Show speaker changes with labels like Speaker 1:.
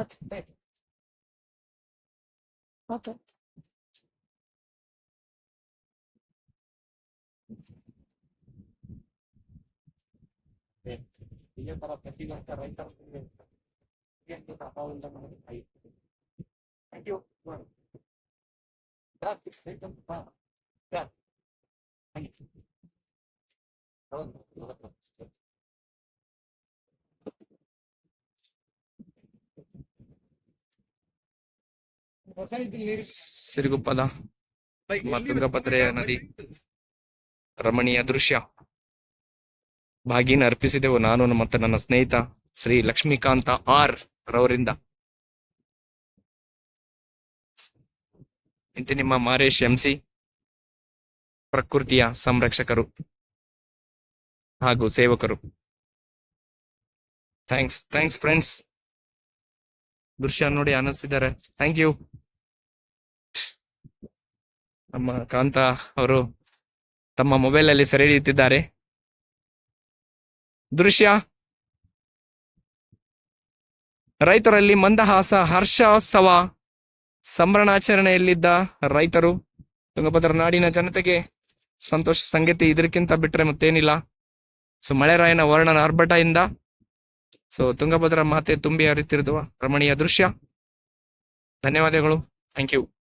Speaker 1: от 5. Вот это. Thank you.
Speaker 2: ಸಿರುಗುಪ್ಪದ ತುಂಗಭದ್ರೆಯ ನದಿ ರಮಣೀಯ ದೃಶ್ಯ. ಭಾಗಿನ ಅರ್ಪಿಸಿದೆವು ನಾನು ಮತ್ತು ನನ್ನ ಸ್ನೇಹಿತ ಶ್ರೀ ಲಕ್ಷ್ಮೀಕಾಂತ ಆರ್ ರವರಿಂದ. ಇಂತಿ ನಿಮ್ಮ ಮಾರೇಶ್ ಎಂಸಿ ಪ್ರಕೃತಿಯ ಸಂರಕ್ಷಕರು ಹಾಗೂ ಸೇವಕರು. ಥ್ಯಾಂಕ್ಸ್ ಥ್ಯಾಂಕ್ಸ್ ಫ್ರೆಂಡ್ಸ್ ದೃಶ್ಯ ನೋಡಿ ಆನಂದಿಸಿದ್ದಾರೆ ಥ್ಯಾಂಕ್ ಯು ನಮ್ಮ ಕಾಂತ ಅವರು ತಮ್ಮ ಮೊಬೈಲ್ ಅಲ್ಲಿ ಸೆರೆ ಹಿಡಿಯುತ್ತಿದ್ದಾರೆ. ದೃಶ್ಯ. ರೈತರಲ್ಲಿ ಮಂದಹಾಸ, ಹರ್ಷೋತ್ಸವ, ಸಂಭ್ರಮಾಚರಣೆಯಲ್ಲಿದ್ದ ರೈತರು. ತುಂಗಭದ್ರ ನಾಡಿನ ಜನತೆಗೆ ಸಂತೋಷ, ಸಂಗತಿ ಇದಕ್ಕಿಂತ ಬಿಟ್ರೆ ಮತ್ತೇನಿಲ್ಲ. ಸೊ, ಮಳೆರಾಯನ ವರ್ಣನ ಆರ್ಭಟದಿಂದ. ಸೊ, ತುಂಗಭದ್ರ ಮಾತೆ ತುಂಬಿ ಹರಿತಿರುವ ರಮಣೀಯ ದೃಶ್ಯ. ಧನ್ಯವಾದಗಳು. Thank you.